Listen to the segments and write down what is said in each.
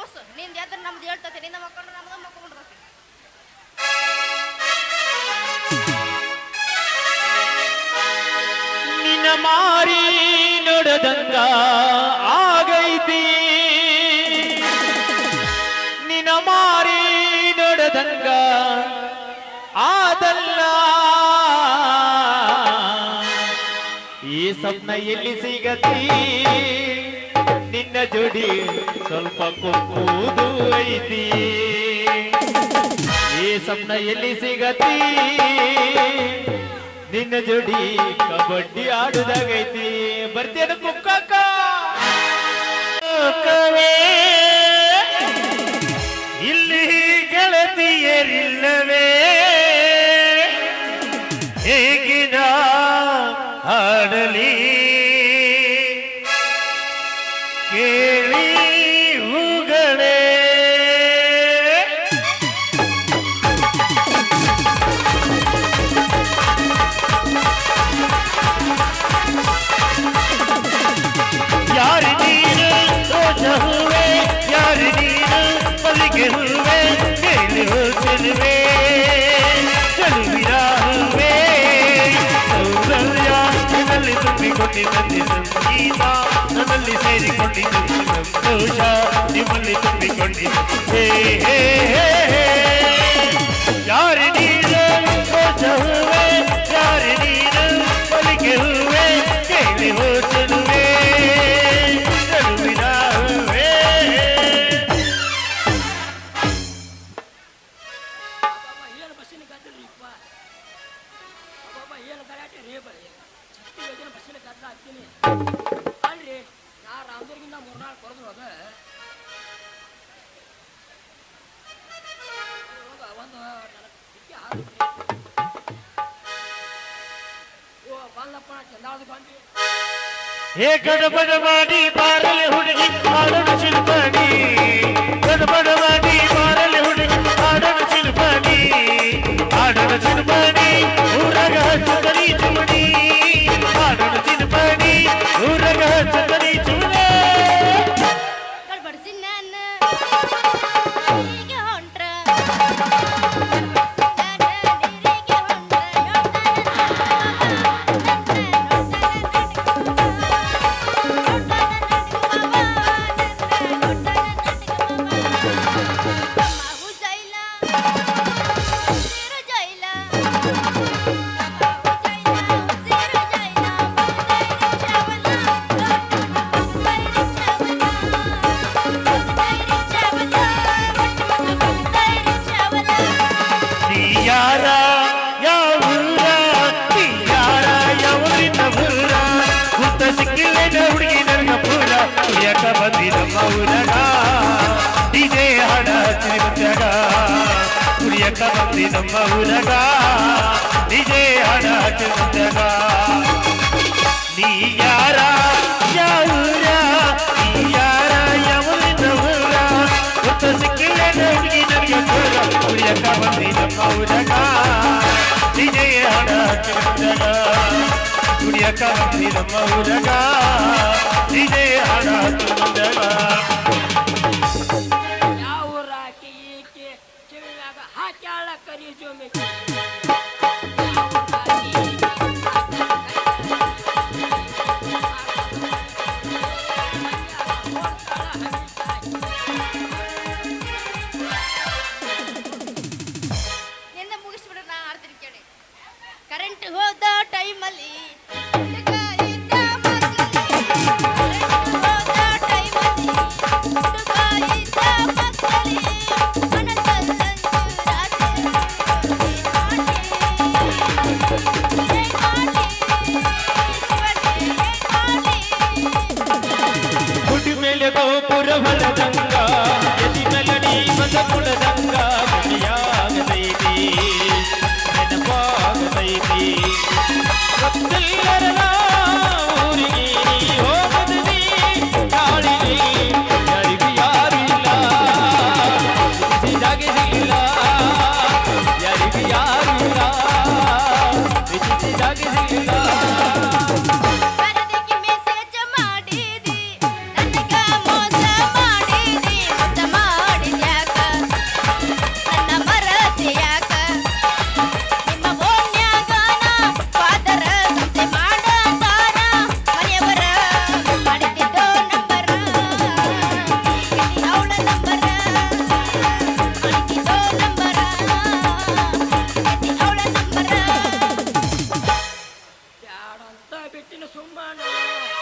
ಎಬ್ಬಸ್ನಿಂದ ಮಾರಿ ನೋಡದಂಗ ಆಗೈತಿ. ನಿನ್ನ ಮಾರಿ ನೋಡದಂಗ ಆದಲ್ಲ ಈ ಸ್ವಪ್ನ ಎಲ್ಲಿ ಸಿಗತಿ? ಜೋಡಿ ಸ್ವಲ್ಪ ಕೊಕ್ಕುವುದು ಐತಿ. ಈ ಸಪ್ನ ಎಲ್ಲಿ ಸಿಗತಿ? ನಿನ್ನ ಜೋಡಿ ಕಬಡ್ಡಿ ಆಡುದಾಗೈತಿ. ಬರ್ತೇನೆ ಕುಕ್ಕಕ್ಕ. ಇಲ್ಲಿ ಗೆಳತಿಯರಿಲ್ಲವೇ? ಕೇಳಿ ತುಂಬಿಕೊಂಡಿದ್ದಲ್ಲಿ ಸಂಗೀತ ನನ್ನಲ್ಲಿ ಸೇರಿಕೊಂಡಿದ್ದು ಸಂತೋಷ ನಿಮ್ಮಲ್ಲಿ ತುಂಬಿಕೊಂಡಿದ್ದು ಹೇ ಹೇ ಹೇ ಹೇ. ಯಾರು ನೀನು ಚಿಟ್ಟಿ ಯೋಜನೆ ಬಸ್ಸಿನ ಗದ್ದಲ ಹಾಕ್ತೀನಿ ಅಲ್ರಿ ನಾ ರಾಮದುರ್ಗಿಂದ ಮೂರ್ನಾಲ್ಕು ಕೊಡದ್ರು ಅದ ಅದ್ರೊಳಗ ಒಂದು ನನಗೆ ಚಿಟ್ಟಿ ಹಾಕ್ರಿ ಓ ಬಂದಪ್ಪ ಚಂದಾಳದ ಬಂದಿ ಹೇ ಗಡಬಡ ಮಾಡಿ ಬಾರಲಿ ಹುಡುಗಿ ಹಾಡಲು ಶಿಲ್ಪಡಿ ಗಡಬಡ ಮಾಡಿ ಬಾರಲಿ ಹುಡುಗಿ ಹಾಡಲು ಶಿಲ್ಪಡಿ ಹಾಡಲು ಶಿಲ್ಪಡಿ ಊರಗ ಹಚ್ಚುಕರಿ ಕುಡಿಯಕ ಬಂದಿ ನಮ್ಮ ಊರಗ ಡಿಜೆ ಹಾಡ ಹಚ್ಚಿ ಮುಂಜಾಗ ನೀ ಯಾರ ಯಾವ ಊರ ನೀ ಯಾರ ಯಾವೂರಿನ ಊರ ಗುರ್ತ ಸಿಕ್ಕಿಲ್ಲೇನ ಹುಡುಗಿ ನನಗೆ ಪೂರ ಕುಡಿಯಕ ಬಂದಿ ನಮ್ಮ ಊರಗ ಡಿಜೆ ಹಾಡ ಹಚ್ಚಿ ಮುಂಜಾಗ ಕುಡಿಯಕ ಬಂದಿ ನಮ್ಮ ಊರಗ ಡಿಜೆ ಹಾಡ ಹಚ್ಚಿ ಹಾಕ್ಯಾಳ ಕರಿ ಜೋಮಿ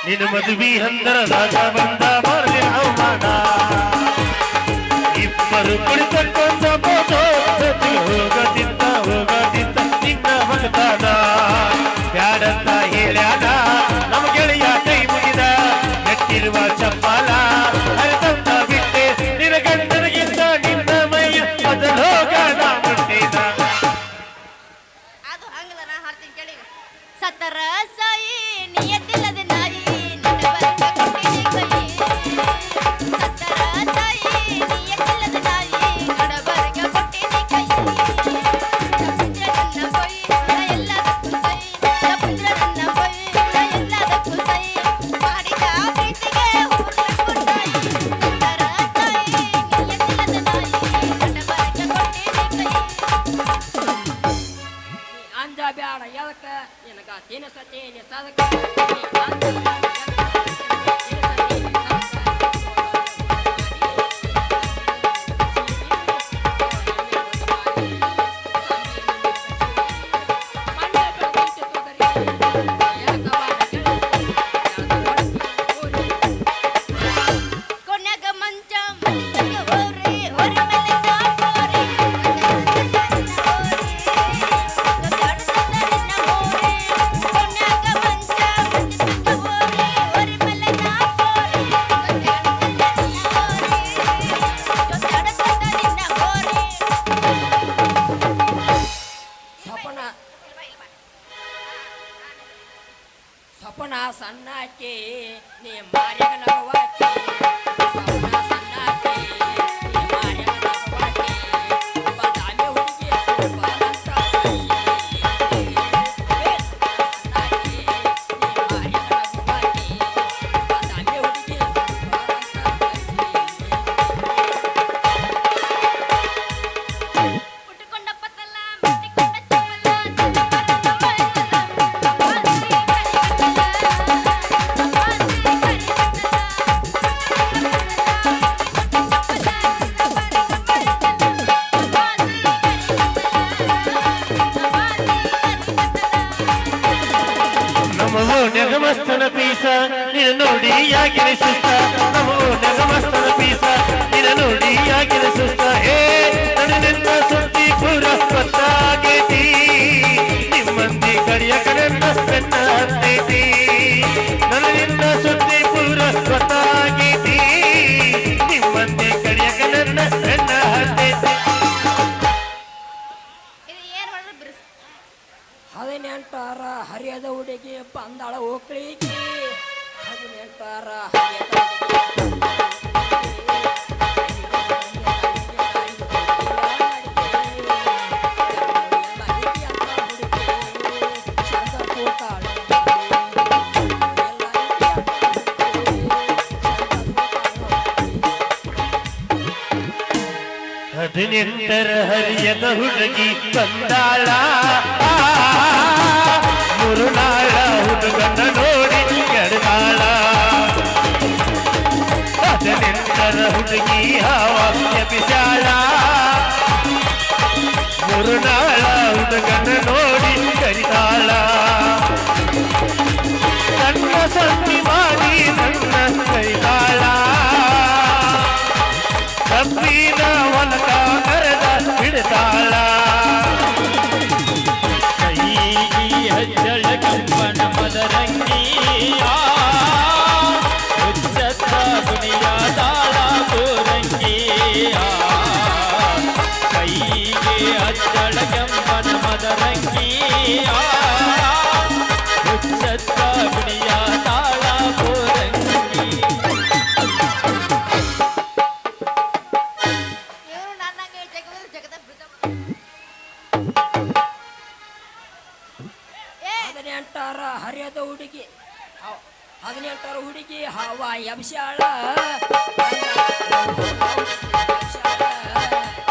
ನಿನ್ನ ಮದುವೆ ಅಂದರ ರಾಜ ಬಂದ ಬರಲಿ ಅವಮಾನ ಇಬ್ಬರು ಕುಳಿತಕ್ಕೊಂದ ಫೋಟೋ ಹೋಗದಿದ್ದ ಹೋಗದಿದ್ದ ನಿನ್ನ ಮಗದಾನ ಬ್ಯಾಡಂತ ಹೇಳ್ಯಾನ Y no se tiene, sabe ಸಪನ ಸಣ್ಣಾಕಿ ನೀ ಮಾರಿಗ ನಗವಾಕಿ ಬೆನ್ನಾಗ್ತಿದ್ದೀ ನನ್ನಿಂದ ಹರಿಯದ ಹುಡುಗಿ ಬಂದಾಳ ಹೋಗ್ಲಿಕ್ಕೆ ಹದಿನೆಂಟಾರ ಹರಿಯದ ಹುಡುಗಿ ಬಂದಾಳ. ಮುರುನಾಳ ಹುಡುಗನ ನೋಡಿ ಎಡದಾಳ ಅದನೆಂದರ ಹುಡುಗಿ ಹಾವ ಹೆದರ್ತಾಳ ಕೈ ಹೆಜ್ಜಳ ಕಲ್ಪನ ಮದರಂಗಿಯ ಉಚ್ಚತ್ತ ದುನಿಯಾ ತಾಳ ಗೋರಂಗಿಯ ಕೈಗೆ ಹಜ್ಜಳ ಕೆಂಪನ ಮದರಂಗಿಯ ಮಾಡ್ತಾರ ಹುಡುಗಿ ಹವ ಯಂಶಾಳ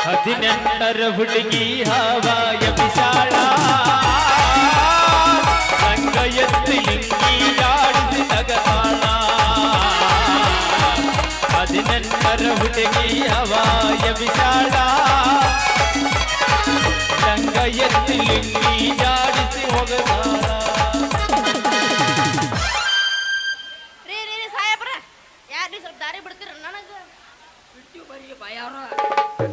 ಹದಿನೆಂಟರ ಹುಡುಗಿ ಹವ ಯಂಶಾಳ ಅಂಗ ಹದಿನೆಂಟರ ಹುಡುಗಿ ಹವ ಯಂಶಾಳ ಅಂಗ ಎತ್ತಿ ಲಿಂಗಿಯಾಡಿಸಿ ಹೋರಿ ಭಯಾರ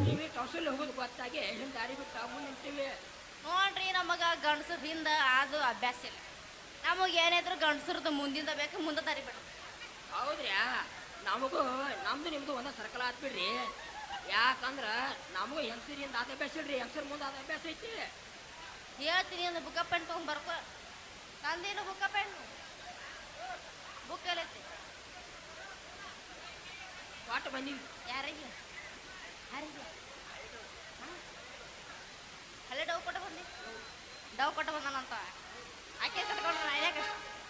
ನೀವೇ ಟೌಸಲ್ಲಿ ಹೋಗೋದು ಗೊತ್ತಾಗೆ ಹಿಂದೆ ದಾರಿ ಬಿಟ್ಟು ನಿಂತೀವಿ. ನೋಡ್ರಿ ನಮಗ ಗಂಡಸರ ಹಿಂದ ಅದು ಅಭ್ಯಾಸ ಇಲ್ಲ. ನಮಗೆ ಏನಾದ್ರು ಗಂಡಸರದ್ದು ಮುಂದಿಂದ ಬೇಕು ಮುಂದೆ ದಾರಿ ಬಿಡ ಹೌದ್ರಿ ನಮಗೂ ನಮ್ದು ನಿಮ್ದು ಒಂದ ಸರ್ಕಲ್ ಆತ್ಬಿಡ್ರಿ ಯಾಕಂದ್ರ ನಮಗೂ ಹೆಂಗಸರಿಂದ ಆದ ಅಭ್ಯಾಸ ಇಲ್ರಿ ಹೆಂಗಸರ್ ಮುಂದೆ ಆದ ಅಭ್ಯಾಸ ಐತಿ. ಹೇಳ್ತೀನಿ ಅಂದ್ರೆ ಬುಕ್ಕ ಪೆನ್ ಬರ್ಕೋ ಬರ್ಕೊ. ತಂದೇನು ಬುಕ್ಕ ಪೆನ್ ಬುಕ್ ಎಲ್ಲೈತಿ ಬಂದೀವಿ ಯಾರಿಗೆ ಯಾರಿಗೆ? ಅಲ್ಲೇ ಡವ್ ಕೊಟ್ಟು ಬಂದಿ ಡವ್ ಕೊಟ್ಟು ಬಂದಾನಂತ ಆಕೆ ಕಟ್ಕೊಂಡ್ರೆ ನಾಯ್ಯಾಕ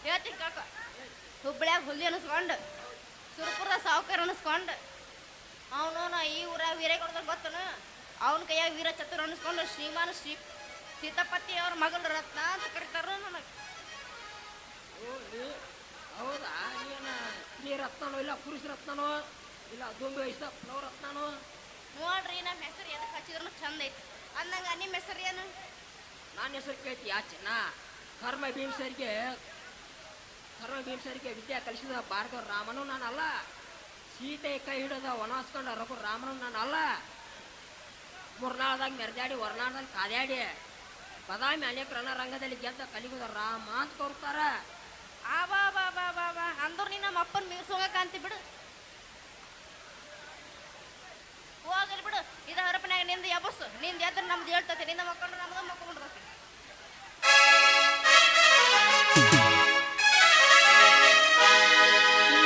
ಹೇಳ್ತೀನಿ ಕಾಕ ಹುಬ್ಳ್ಯಾಗ ಹುಲಿ ಅನಿಸ್ಕೊಂಡು ಸುರಪುರದ ಸಾವುಕಾರ ಅನಿಸ್ಕೊಂಡು ಅವನು ಈ ಊರಾಗ ವೀರೇಗೌಡದಾಗ ಗೊತ್ತನು ಅವನ ಕೈಯಾಗ ವೀರ ಚತುರ ಅನಿಸ್ಕೊಂಡು ಶ್ರೀಮಾನ್ ಶ್ರೀ ಸೀತಾಪತಿ ಅವ್ರ ಮಗಳ ರತ್ನ ಅಂತ ಕರೀತಾರ ನನಗೆ ಹೌದಾ ಏನ ಸ್ತ್ರೀ ರತ್ನನೋ ಇಲ್ಲ ಪುರುಷ ರತ್ನನೋ ಇಲ್ಲ ದುಂಬಿ ವಯಸ್ಸಪ್ಪನೋ ರತ್ನನೋ ನೋಡ್ರಿ ನಮ್ಮ ಹೆಸರು ಎದಕ್ಕೆ ಹಚ್ಚಿದ್ರು ಚಂದ ಐತಿ. ಅಂದಂಗ ನಿಮ್ಮ ಹೆಸರು ಏನು? ನನ್ನ ಹೆಸರು ಕೇಳ್ತಿ ಆಚೆನ ಕರ್ಮ ಭೀಮಸರಿಗೆ ಕರ್ಮ ಭೀಮಸರಿಗೆ ವಿದ್ಯಾ ಕಲಿಸಿದ ಭಾರ್ಗವ ರಾಮನು ನಾನಲ್ಲ ಸೀತೆ ಕೈ ಹಿಡಿದ ಒಣಸ್ಕೊಂಡ ರಘು ರಾಮನು ನಾನಲ್ಲ ಮುರ್ನಾಳದಾಗ ಮೆರೆದಾಡಿ ಹೊರನಾಳದಲ್ಲಿ ಕಾದ್ಯಾಡಿ. ಬದಾಮಿ ಅನೇಕ ರಣರಂಗದಲ್ಲಿ ಗೆದ್ದ ಕಲಿಗುದ ರಾಮ ಅಂತ ಕರ್ತಾರ ಆ ಬಾ ಬಾ ಬಾ ಬಾ ಬಾ. ಅಂದ್ರ ನೀ ನಮ್ಮ ಅಪ್ಪನ ಮೀರ್ಸೋಂಗ ಕಾಂತಿ ಬಿಡು. ಹೋಗಲಿ ಬಿಡು. ಇದ ಹರಪನ್ಯಾಗ ನಿಂದ ಎಬಸ್ಸು ನಿಂದ ಎದ್ರ ನಮ್ದು ಹೇಳ್ತತಿ? ನಿಂದ ಮಕ್ಕಳು ನಮ್ದು ಮಕ್ಕೊಂಡ್ಬಿಡ್ತೈತಿ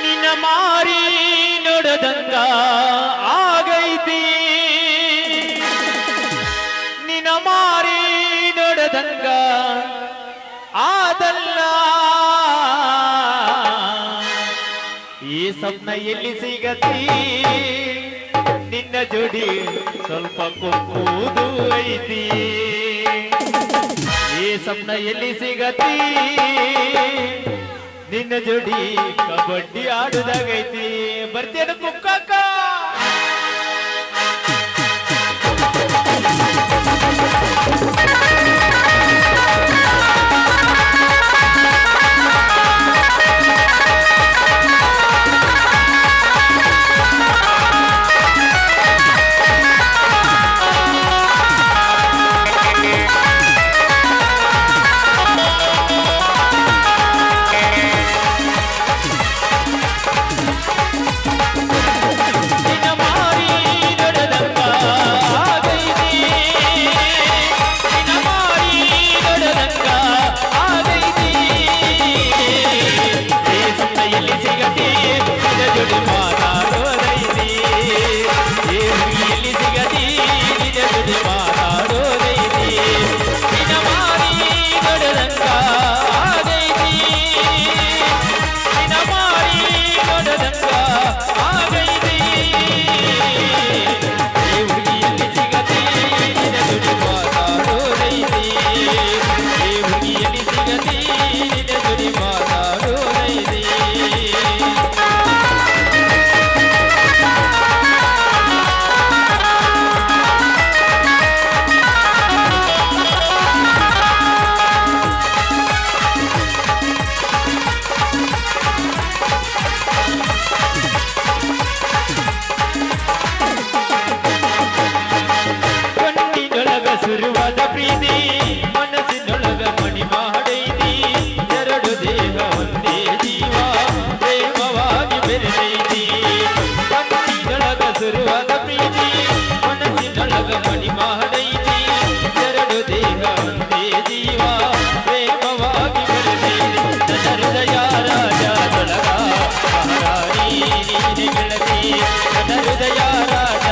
ನಿನ್ನ ಮಾರಿ ನೋಡದಂಗ ಆಗೈತಿ. ನಿನ್ನ ಮಾರಿ ನೋಡದಂಗ ಆದಲ್ಲ. ಈ ಸ್ವಪ್ನ ಎಲ್ಲಿ ಸಿಗತಿ? ನಿನ್ನ ಜೋಡಿ ಸ್ವಲ್ಪ ಕೊಕ್ಕುವುದು ಐತಿ. ಈ ಸ್ವಪ್ನ ಎಲ್ಲಿ ಸಿಗತಿ? ನಿನ್ನ ಜೋಡಿ ಕಬಡ್ಡಿ ಆಡುದಾಗೈತಿ. ಬರ್ತೇನೆ ಕುಕ್ಕಕ್ಕ? ಗೆಳತಿ ನನ್ನ ಹೃದಯ ರಾಜದೊಳಗ